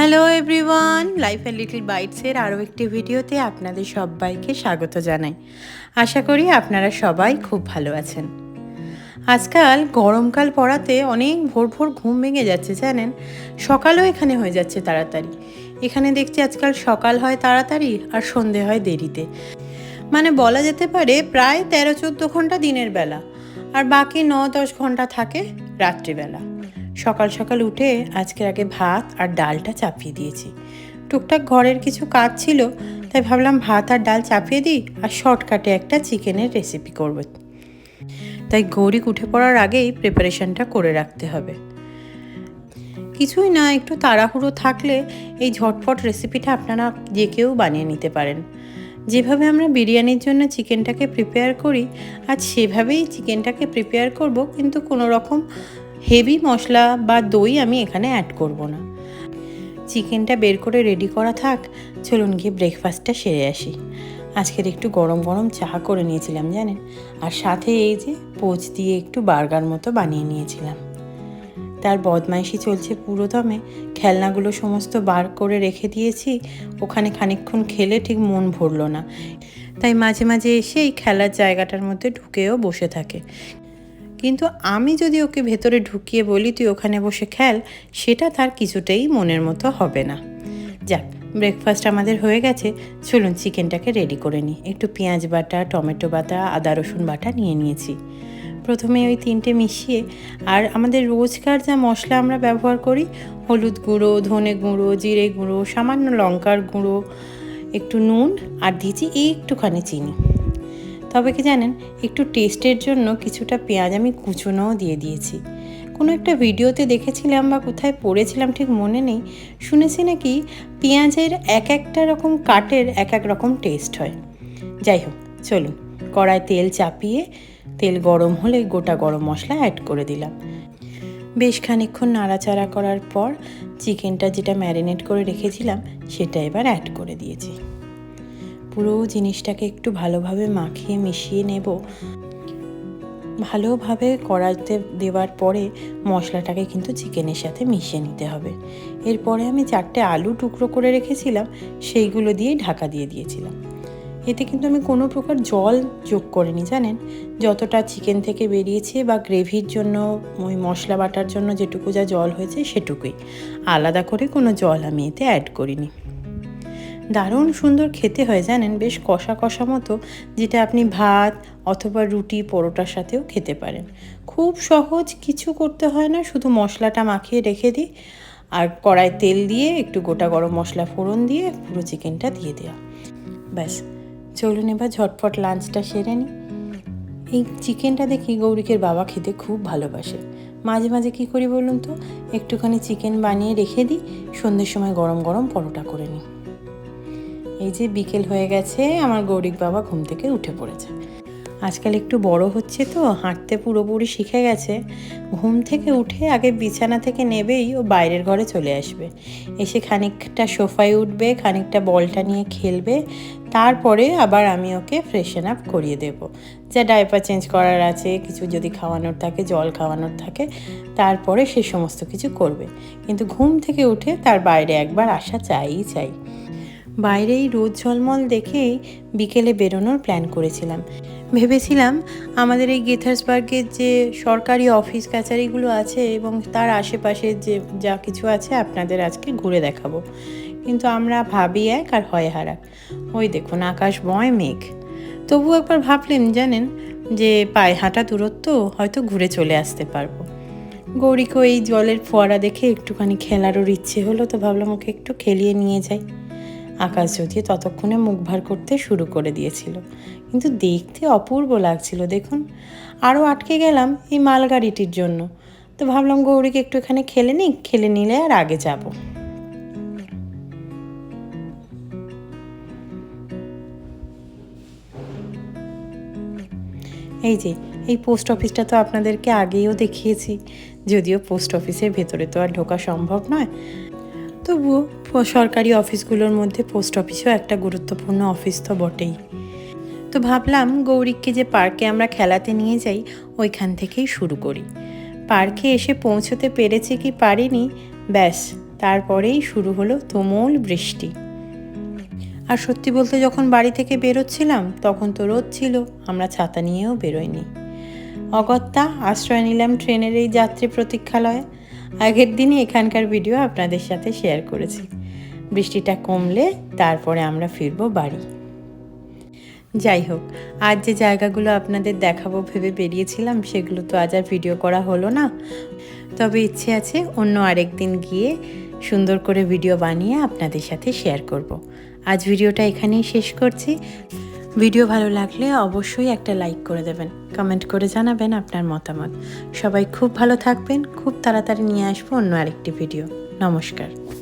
Hello everyone life and little বাইটসের আরও একটি ভিডিওতে আপনাদের সবাইকে স্বাগত জানাই। আশা করি আপনারা সবাই খুব ভালো আছেন। আজকাল গরমকাল পড়াতে অনেক ভোর ভোর ঘুম ভেঙে যাচ্ছে, জানেন? সকালও এখানে হয়ে যাচ্ছে তাড়াতাড়ি। এখানে দেখছি আজকাল সকাল হয় তাড়াতাড়ি আর সন্ধে হয় দেরিতে। মানে বলা যেতে পারে প্রায় তেরো চোদ্দ ঘণ্টা দিনের বেলা। আর বাকি ন দশ ঘণ্টা থাকে রাত্রিবেলা। সকাল সকাল উঠে আজকের আগে ভাত আর ডালটা চাপিয়ে দিয়েছি। টুকটাক ঘরের কিছু কাজ ছিল, তাই ভাবলাম ভাত আর ডাল চাপিয়ে দিই আর শর্টকাটে একটা চিকেনের রেসিপি করব। তাই গৌরিক উঠে পড়ার আগেই প্রিপারেশনটা করে রাখতে হবে। কিছুই না, একটু তাড়াহুড়ো থাকলে এই ঝটপট রেসিপিটা আপনারা যে কেউ বানিয়ে নিতে পারেন। যেভাবে আমরা বিরিয়ানির জন্য চিকেনটাকে প্রিপেয়ার করি, আজ সেভাবেই চিকেনটাকে প্রিপেয়ার করব, কিন্তু কোনো রকম হেভি মশলা বা দই আমি এখানে অ্যাড করব না। চিকেনটা বের করে রেডি করা থাক, চলুন গিয়ে ব্রেকফাস্টটা সেরে আসি। আজকের একটু গরম গরম চা করে নিয়েছিলাম, জানেন? আর সাথে এই যে পোচ দিয়ে একটু বার্গার মতো বানিয়ে নিয়েছিলাম। তার বদমাইশি চলছে পুরো দমে খেলনাগুলো সমস্ত বার করে রেখে দিয়েছি, ওখানে খানিকক্ষণ খেলে ঠিক মন ভরল না। তাই মাঝে মাঝে এসে এই খেলার জায়গাটার মধ্যে ঢুকেও বসে থাকে। কিন্তু আমি যদি ওকে ভেতরে ঢুকিয়ে বলি, তুই ওখানে বসে খেল, সেটা তার কিছুতেই মনের মতো হবে না। যাক ব্রেকফাস্ট আমাদের হয়ে গেছে। চলুন চিকেনটাকে রেডি করে নিই। একটু পেঁয়াজ বাটা, টমেটো বাটা, আদা, রসুন বাটা নিয়ে নিয়েছি। প্রথমে ওই তিনটে মিশিয়ে, আর আমাদের রোজকার যা মশলা আমরা ব্যবহার করি, হলুদ গুঁড়ো, ধনে গুঁড়ো, জিরে গুঁড়ো, সামান্য লঙ্কার গুঁড়ো, একটু নুন, আর দিয়েছি একটুখানি চিনি। তবে কি জানেন, একটু টেস্টের জন্য কিছুটা পেঁয়াজ আমি কুচোনোও দিয়ে দিয়েছি। কোনো একটা ভিডিওতে দেখেছিলাম বা কোথায় পড়েছিলাম ঠিক মনে নেই, শুনেছি নাকি পেঁয়াজের এক একটা রকম কাটের এক এক রকম টেস্ট হয়। যাই হোক, চলুন, কড়ায় তেল চাপিয়ে, তেল গরম হলে গোটা গরম মশলা অ্যাড করে দিলাম। বেশ খানিক্ষণ নাড়াচাড়া করার পর চিকেনটা যেটা ম্যারিনেট করে রেখেছিলাম, সেটা এবার অ্যাড করে দিয়েছি। পুরো জিনিসটাকে একটু ভালোভাবে মাখিয়ে মিশিয়ে নেব। ভালোভাবে কড়াইতে দেওয়ার পরে মশলাটাকে কিন্তু চিকেনের সাথে মিশিয়ে নিতে হবে। এরপরে আমি চারটে আলু টুকরো করে রেখেছিলাম, সেইগুলো দিয়েই ঢাকা দিয়ে দিয়েছিলাম। এতে কিন্তু আমি কোনো প্রকার জল যোগ করিনি, জানেন? যতটা চিকেন থেকে বেরিয়েছে বা গ্রেভির জন্য, ওই মশলা বাটার জন্য যেটুকু যা জল হয়েছে সেটুকুই। আলাদা করে কোনো জল আমি এতে অ্যাড করিনি। দারুণ সুন্দর খেতে হয়, জানেন? বেশ কষা কষা মতো, যেটা আপনি ভাত অথবা রুটি, পরোটার সাথেও খেতে পারেন। খুব সহজ, কিছু করতে হয় না, শুধু মশলাটা মাখিয়ে রেখে দিই, আর কড়াই তেল দিয়ে, একটু গোটা গরম মশলা ফোড়ন দিয়ে, পুরো চিকেনটা দিয়ে দেওয়া। ব্যাস, চলুন এবার ঝটপট লাঞ্চটা সেরে নিই। এই চিকেনটা দেখি গৌরিকের বাবা খেতে খুব ভালোবাসে। মাঝে মাঝে কী করি বলুন তো? একটুখানি চিকেন বানিয়ে রেখে দিই, সন্ধ্যের সময় গরম গরম পরোটা করে নিই। এই যে বিকেল হয়ে গেছে, আমার গৌরিক বাবা ঘুম থেকে উঠে পড়েছে। আজকাল একটু বড় হচ্ছে তো, হাঁটতে পুরোপুরি শিখে গেছে। ঘুম থেকে উঠে আগে বিছানা থেকে নেবেই, ও বাইরের ঘরে চলে আসবে। এসে খানিকটা সোফায় উঠবে, খানিকটা বলটা নিয়ে খেলবে, তারপরে আবার আমি ওকে ফ্রেশন আপ করিয়ে দেব। যা ডাইপার চেঞ্জ করার আছে, কিছু যদি খাওয়ানোর থাকে, জল খাওয়ানোর থাকে, তারপরে সে সমস্ত কিছু করবে। কিন্তু ঘুম থেকে উঠে তার বাইরে একবার আসা চাইই চাই। বাইরেই রোদ ঝলমল দেখেই বিকেলে বেরোনোর প্ল্যান করেছিলাম। ভেবেছিলাম আমাদের এই গেথার্সবার্গের যে সরকারি অফিস কাছারিগুলো আছে এবং তার আশেপাশে যে যা কিছু আছে আপনাদের আজকে ঘুরে দেখাবো। কিন্তু আমরা ভাবি এক আর হয় হারাক ওই দেখুন আকাশ বয় মেঘ। তবু একবার ভাবলেন জানেন যে পায়ে হাঁটা দূরত্ব হয়তো ঘুরে চলে আসতে পারব। গৌরীকে এই জলের ফোয়ারা দেখে একটুখানি খেলারও ইচ্ছে হলো তো ভাবলাম ওকে একটু খেলিয়ে নিয়ে যাই। আকাশ যদিও ততক্ষণে মুখ ভার করতে শুরু করে দিয়েছিল। কিন্তু দেখতে অপূর্ব লাগছিল, দেখুন। আরও আটকে গেলাম এই মালগাড়িটির জন্য। তো ভাবলাম গৌরীকে একটু এখানে খেলে নিই খেলে নিলে আর আগে যাব। এই যে, এই পোস্ট অফিসটা তো আপনাদেরকে আগেও দেখিয়েছি। যদিও পোস্ট অফিসের ভেতরে তো আর ঢোকা সম্ভব নয়। তবুও সরকারি অফিসগুলোর মধ্যে পোস্ট অফিসও একটা গুরুত্বপূর্ণ অফিস তো বটেই। তো ভাবলাম গৌরিককে যে পার্কে আমরা খেলাতে নিয়ে যাই, ওইখান থেকেই শুরু করি। পার্কে এসে পৌঁছতে পেরেছে কি পারিনি, ব্যাস, তারপরেই শুরু হলো তুমুল বৃষ্টি। আর সত্যি বলতে যখন বাড়ি থেকে বেরোচ্ছিলাম, তখন তো রোদ ছিল, আমরা ছাতা নিয়েও বেরোইনি। অগত্যা আশ্রয় নিলাম ট্রেনের এই যাত্রী প্রতীক্ষালয়ে। আগের দিনই এখানকার ভিডিও আপনাদের সাথে শেয়ার করেছি। বৃষ্টিটা কমলে তারপরে আমরা ফিরবো বাড়ি। যাই হোক, আজ যে জায়গাগুলো আপনাদের দেখাবো, ভেবে বেরিয়েছিলাম, সেগুলো তো আজ আর ভিডিও করা হলো না। তবে ইচ্ছে আছে অন্য আরেক দিন গিয়ে সুন্দর করে ভিডিও বানিয়ে আপনাদের সাথে শেয়ার করব। আজ ভিডিওটা এখানেই শেষ করছি। ভিডিও ভালো লাগলে অবশ্যই একটা লাইক করে দেবেন কমেন্ট করে জানাবেন আপনার মতামত। সবাই খুব ভালো থাকবেন, খুব তাড়াতাড়ি নিয়ে আসব অন্য আরেকটি ভিডিও। নমস্কার।